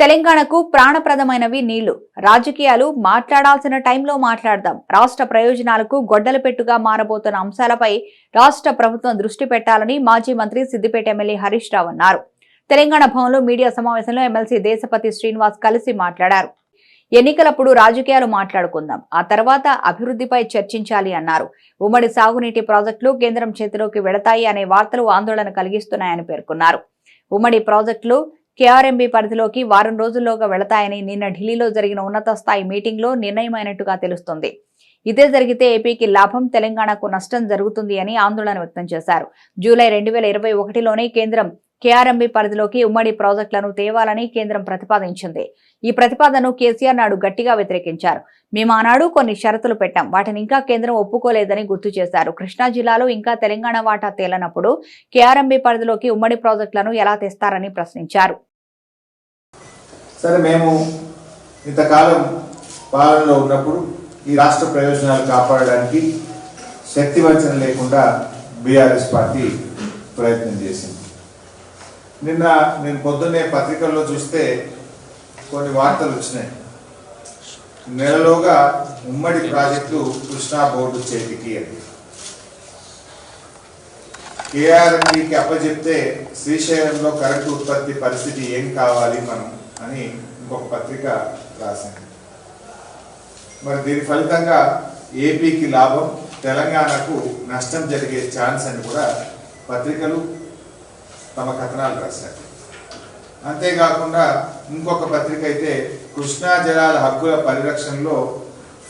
తెలంగాణకు ప్రాణప్రదమైనవి నీళ్ళు. రాజకీయాలు మాట్లాడాల్సిన టైంలో మాట్లాడదాం. రాష్ట్ర ప్రయోజనాలకు గొడ్డలపెట్టుగా మారబోతున్న అంశాలపై రాష్ట్ర ప్రభుత్వం దృష్టి పెట్టాలని మాజీ మంత్రి సిద్దిపేట ఎమ్మెల్యే హరీష్ రావు అన్నారు. తెలంగాణ భవన్లో మీడియా సమావేశంలో ఎమ్మెల్సీ దేశపతి శ్రీనివాస్ కలిసి మాట్లాడారు. ఎన్నికలప్పుడు రాజకీయాలు మాట్లాడుకుందాం. ఆ తర్వాత అభివృద్ధిపై చర్చించాలి అన్నారు. ఉమ్మడి సాగునీటి ప్రాజెక్టులు కేంద్రం చేతిలోకి వెళతాయి అనే వార్తలు ఆందోళన కలిగిస్తున్నాయని పేర్కొన్నారు. ఉమ్మడి ప్రాజెక్టులు కేఆర్ఎంబీ పరిధిలోకి వారం రోజుల్లోగా వెళతాయని నిన్న ఢిల్లీలో జరిగిన ఉన్నత స్థాయి మీటింగ్లో నిర్ణయమైనట్టుగా తెలుస్తోంది. ఇదే జరిగితే ఏపీకి లాభం తెలంగాణకు నష్టం జరుగుతుంది అని ఆందోళన వ్యక్తం చేశారు. జూలై రెండు వేల ఇరవై ఒకటిలోనే కేంద్రం కేఆర్ఎంబీ పరిధిలోకి ఉమ్మడి ప్రాజెక్టులను తేవాలని కేంద్రం ప్రతిపాదించింది. ఈ ప్రతిపాదనను కేసీఆర్ నాడు గట్టిగా వ్యతిరేకించారు. మేము ఆనాడు కొన్ని షరతులు పెట్టాం. వాటిని ఇంకా కేంద్రం ఒప్పుకోలేదని గుర్తు చేశారు. కృష్ణా జిల్లాలో ఇంకా తెలంగాణ వాటా తేలనప్పుడు కేఆర్ఎంబీ పరిధిలోకి ఉమ్మడి ప్రాజెక్టులను ఎలా తెస్తారని ప్రశ్నించారు. సరే మేము ఇంతకాలం పాలనలో ఉన్నప్పుడు ఈ రాష్ట్ర ప్రయోజనాలు కాపాడడానికి శక్తివంచన లేకుండా బీఆర్ఎస్ పార్టీ ప్రయత్నం చేసింది. నిన్న నేను పొద్దున్నే పత్రికల్లో చూస్తే కొన్ని వార్తలు వచ్చినాయి. నెలలోగా ఉమ్మడి ప్రాజెక్టు కృష్ణా బోర్డు చేతికి అది. కేఆర్ఎండికి అప్పచెప్తే శ్రీశైలంలో కరెంటు ఉత్పత్తి పరిస్థితి ఏం కావాలి మనం అని ఇంకొక పత్రిక రాసింది. మరి దీని ఫలితంగా ఏపీకి లాభం తెలంగాణకు నష్టం జరిగే ఛాన్స్ అని కూడా పత్రికలు తమ కథనాలు రాశారు. అంతేకాకుండా ఇంకొక పత్రిక అయితే కృష్ణా జలాల హక్కుల పరిరక్షణలో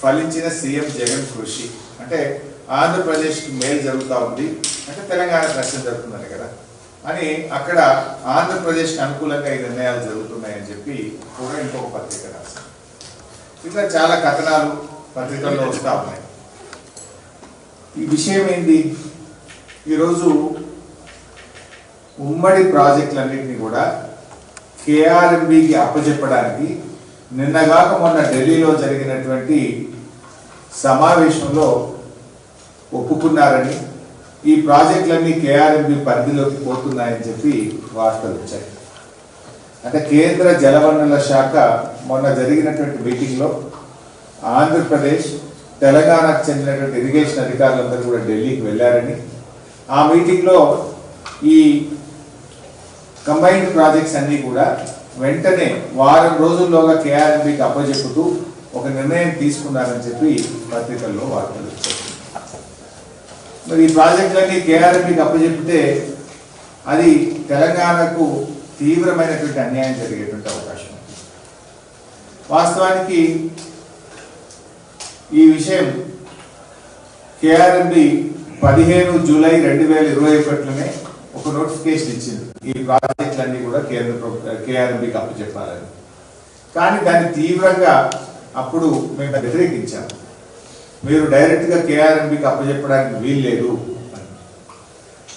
ఫలించిన సీఎం జగన్ కృషి. అంటే ఆంధ్రప్రదేశ్కి మేలు జరుగుతూ ఉంది. అంటే తెలంగాణ నష్టం జరుగుతుందని కదా. అని అక్కడ ఆంధ్రప్రదేశ్కి అనుకూలంగా ఈ నిర్ణయాలు జరుగుతున్నాయని చెప్పి కూడా ఇంకొక పత్రిక రాశారు. ఇంకా చాలా కథనాలు పత్రికల్లో వస్తూ ఉన్నాయి. ఈ విషయం ఏంటి? ఈరోజు ఉమ్మడి ప్రాజెక్టులన్నింటినీ కూడా కేఆర్ఎంబికి అప్పచెప్పడానికి నిన్నగాక మొన్న ఢిల్లీలో జరిగినటువంటి సమావేశంలో ఒప్పుకున్నారని ఈ ప్రాజెక్టులన్నీ కేఆర్ఎంబి పరిధిలోకి పోతున్నాయని చెప్పి వార్తలు వచ్చాయి. అంటే కేంద్ర జలవనరుల శాఖ మొన్న జరిగినటువంటి మీటింగ్లో ఆంధ్రప్రదేశ్ తెలంగాణకు చెందినటువంటి ఇరిగేషన్ అధికారులందరూ కూడా ఢిల్లీకి వెళ్ళారని ఆ మీటింగ్లో ఈ కంబైన్డ్ ప్రాజెక్ట్స్ అన్నీ కూడా వెంటనే వారం రోజుల్లోగా కేఆర్ఎంపీకి అప్పజెప్పుతూ ఒక నిర్ణయం తీసుకున్నారని చెప్పి పత్రికల్లో వార్తలు మరి ఈ ప్రాజెక్టులన్నీ కేఆర్ఎంపీకి అప్పజెప్పితే అది తెలంగాణకు తీవ్రమైనటువంటి అన్యాయం జరిగేటువంటి అవకాశం వాస్తవానికి ఈ విషయం కేఆర్ఎంబి పదిహేను జూలై రెండు వేల ఇరవై ఒకటిలోనే ఒక నోటిఫికేషన్ ఇచ్చింది. ఈ ప్రాజెక్టులన్నీ కూడా కేంద్ర ప్రభుత్వ కేఆర్ఎంబికి అప్పచెప్పాలని. కానీ దాన్ని తీవ్రంగా అప్పుడు మేము వ్యతిరేకించాము మీరు డైరెక్ట్గా కేఆర్ఎంపీకి అప్పచెప్పడానికి వీలు లేదు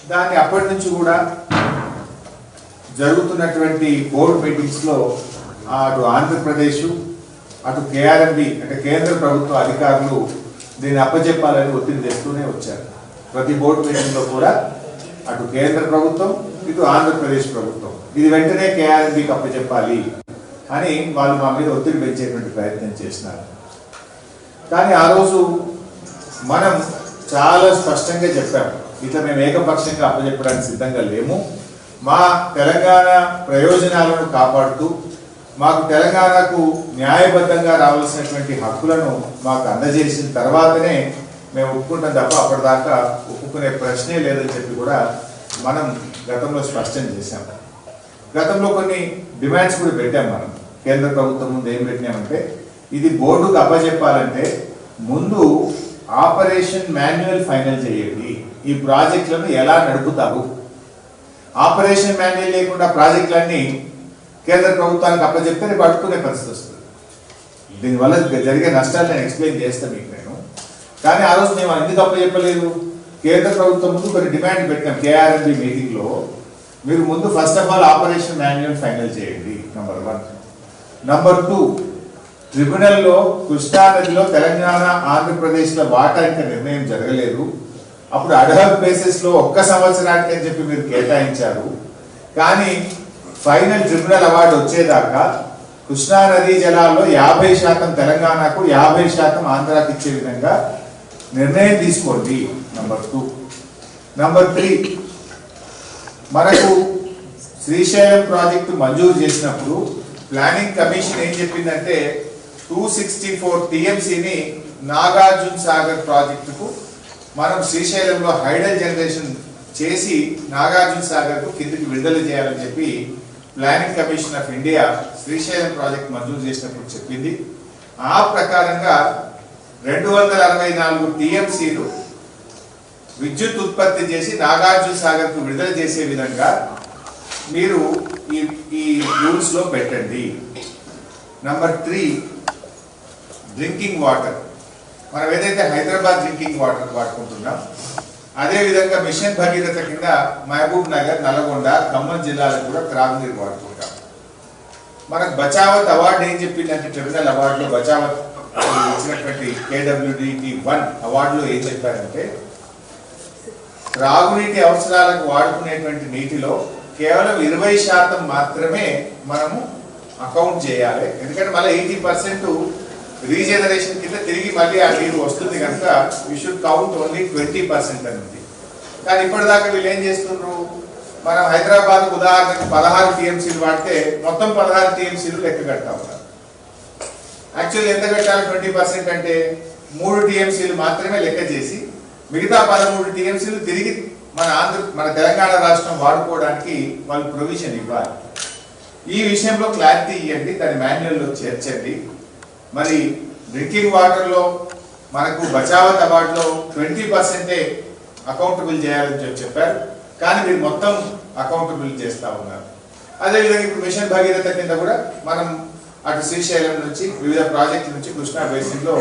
దాన్ని అప్పటి నుంచి కూడా జరుగుతున్నటువంటి బోర్డు మీటింగ్స్లో అటు ఆంధ్రప్రదేశ్ అటు కేఆర్ఎంబి అంటే కేంద్ర ప్రభుత్వ అధికారులు దీన్ని అప్పచెప్పాలని ఒత్తిడి తెస్తూనే వచ్చారు. ప్రతి బోర్డు మీటింగ్లో కూడా అటు కేంద్ర ప్రభుత్వం ఇటు ఆంధ్రప్రదేశ్ ప్రభుత్వం. ఇది వెంటనే కేఆర్ఎంబికి అప్పచెప్పాలి అని వాళ్ళు మా మీద ఒత్తిడి పెంచేటువంటి ప్రయత్నం చేసినారు కానీ ఆ రోజు మనం చాలా స్పష్టంగా చెప్పాము ఇట్లా మేము ఏకపక్షంగా అప్పచెప్పడానికి సిద్ధంగా లేము. మా తెలంగాణ ప్రయోజనాలను కాపాడుతూ మాకు తెలంగాణకు న్యాయబద్ధంగా రావాల్సినటువంటి హక్కులను మాకు అందజేసిన తర్వాతనే మేము ఒప్పుకుంటాం తప్ప అప్పటిదాకా ఒప్పుకునే ప్రశ్నే లేదని చెప్పి కూడా మనం గతంలో స్పష్టం చేశాం. గతంలో కొన్ని డిమాండ్స్ కూడా పెట్టాం మనం. కేంద్ర ప్రభుత్వం ముందు ఏం పెట్టినామంటే ఇది బోర్డుకు అప్పచెప్పాలంటే ముందు ఆపరేషన్ మాన్యువల్ ఫైనల్ చేయండి. ఈ ప్రాజెక్టులను ఎలా నడుపుతావు ఆపరేషన్ మాన్యువల్ లేకుండా ప్రాజెక్టులన్నీ కేంద్ర ప్రభుత్వానికి అప్పచెప్తే రేపు అడ్డుకునే పరిస్థితి వస్తుంది. దీనివల్ల జరిగే నష్టాలు నేను ఎక్స్ప్లెయిన్ చేస్తాను మీకు నేను. కానీ ఆ రోజు మేము ఎందుకు అప్పచెప్పలేదు కేంద్ర ప్రభుత్వం ముందు కొన్ని డిమాండ్ పెట్టినాం కేఆర్ఎంబి మీటింగ్లో మీరు ముందు first of all operation manual final చేయండి నంబర్ వన్ నంబర్ టూ ట్రిబ్యునల్లో కృష్ణా నదిలో తెలంగాణ ఆంధ్రప్రదేశ్లో వాటా ఇంకా నిర్ణయం జరగలేదు. అప్పుడు అడహల్ బేసిస్లో ఒక్క సంవత్సరానికి అని చెప్పి మీరు కేటాయించారు. కానీ ఫైనల్ ట్రిబ్యునల్ అవార్డు వచ్చేదాకా కృష్ణా నదీ జలాల్లో యాభై శాతం తెలంగాణకు యాభై శాతం ఆంధ్రాకి ఇచ్చే విధంగా నిర్ణయం తీసుకోండి. నంబర్ టూ నంబర్ త్రీ మనకు శ్రీశైలం ప్రాజెక్టు మంజూరు చేసినప్పుడు ప్లానింగ్ కమిషన్ ఏం చెప్పిందంటే టూ సిక్స్టీ ఫోర్ టిఎంసీని నాగార్జున సాగర్ ప్రాజెక్టుకు మనం శ్రీశైలంలో హైడల్ జనరేషన్ చేసి నాగార్జున సాగర్కు కిందికి విడుదల చేయాలని చెప్పి planning commission of India Srisailam project మంజూరు చేసినప్పుడు చెప్పింది. ఆ ప్రకారంగా రెండు వందల అరవై నాలుగు టిఎంసీలు విద్యుత్ ఉత్పత్తి చేసి నాగార్జున సాగర్కు విడుదల చేసే విధంగా మీరు ఈ ఈ రూల్స్లో పెట్టండి. నంబర్ త్రీ డ్రింకింగ్ వాటర్ మనం ఏదైతే హైదరాబాద్ డ్రింకింగ్ వాటర్ వాడుకుంటున్నాం అదే విధంగా మిషన్ భగీరథ కింద మహబూబ్ నగర్ నల్గొండ ఖమ్మం జిల్లాలకు కూడా త్రాగునీరు వాడుకుంటాం. మనకు బచావత్ అవార్డు ఏం చెప్పిందంటే ట్రిబ్యునల్ అవార్డులో బచావత్ ఇచ్చినటువంటి కేడబ్ల్యూడిటి వన్ అవార్డులో ఏం చెప్పారంటే త్రాగునీటి అవసరాలకు వాడుకునేటువంటి నీటిలో కేవలం ఇరవై శాతం మాత్రమే మనము అకౌంట్ చేయాలి. ఎందుకంటే మళ్ళీ ఎయిటీ పర్సెంట్ రీజనరేషన్ కింద తిరిగి మళ్ళీ ఆ నీరు వస్తుంది కనుక we should count only twenty percent అనేది. కానీ ఇప్పటిదాకా వీళ్ళు ఏం చేస్తున్నారు మనం హైదరాబాద్ ఉదాహరణకు పదహారు టీఎంసీలు వాడితే మొత్తం పదహారు టీఎంసీలు లెక్క కడతా ఉన్నారు. యాక్చువల్లీ ఎంత కట్టాలి? ట్వంటీ పర్సెంట్ అంటే మూడు టీఎంసీలు మాత్రమే లెక్క చేసి మిగతా పదమూడు టీఎంసీలు తిరిగి మన ఆంధ్ర మన తెలంగాణ రాష్ట్రం వాడుకోవడానికి వాళ్ళు ప్రొవిజన్ ఇవ్వాలి. ఈ విషయంలో క్లారిటీ ఇవ్వండి దాని మాన్యువల్లో చేర్చండి. మరి డ్రింకింగ్ వాటర్లో మనకు బచావత్ అవార్డులో ట్వంటీ పర్సెంటే అకౌంటబుల్ చేయాలని చెప్పి చెప్పారు. కానీ మీరు మొత్తం అకౌంటబుల్ చేస్తా ఉన్నారు. అదేవిధంగా ఇప్పుడు మిషన్ భగీరథ కింద కూడా మనం అటు శ్రీశైలం నుంచి వివిధ ప్రాజెక్టుల నుంచి కృష్ణా బేసిన్లో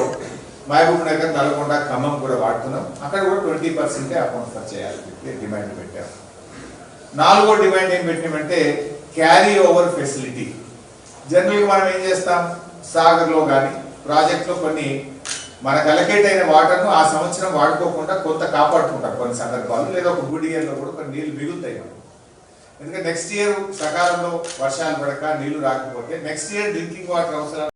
మహబూబ్ నగర్ నల్గొండ ఖమ్మం కూడా వాడుతున్నాం. అక్కడ కూడా ట్వంటీ పర్సెంటే అకౌంట్ ఖర్చు చేయాలని చెప్పి డిమాండ్ పెట్టాం. నాలుగో డిమాండ్ ఏం పెట్టినామంటే క్యారీ ఓవర్ ఫెసిలిటీ. జనరల్గా మనం ఏం చేస్తాం? సాగర్లో కానీ ప్రాజెక్ట్లో కొన్ని మనకు అలకేట్ అయిన వాటర్ను ఆ సంవత్సరం వాడుకోకుండా కొంత కాపాడుకుంటాం కొన్ని సందర్భాలు లేదా ఒక గుడి ఇయర్లో కూడా కొన్ని నీళ్ళు మిగులుతాయి ఎందుకంటే నెక్స్ట్ ఇయర్ సకాలంలో వర్షాలు పడక నీళ్ళు రాకపోతే నెక్స్ట్ ఇయర్ డ్రింకింగ్ వాటర్ అవసరం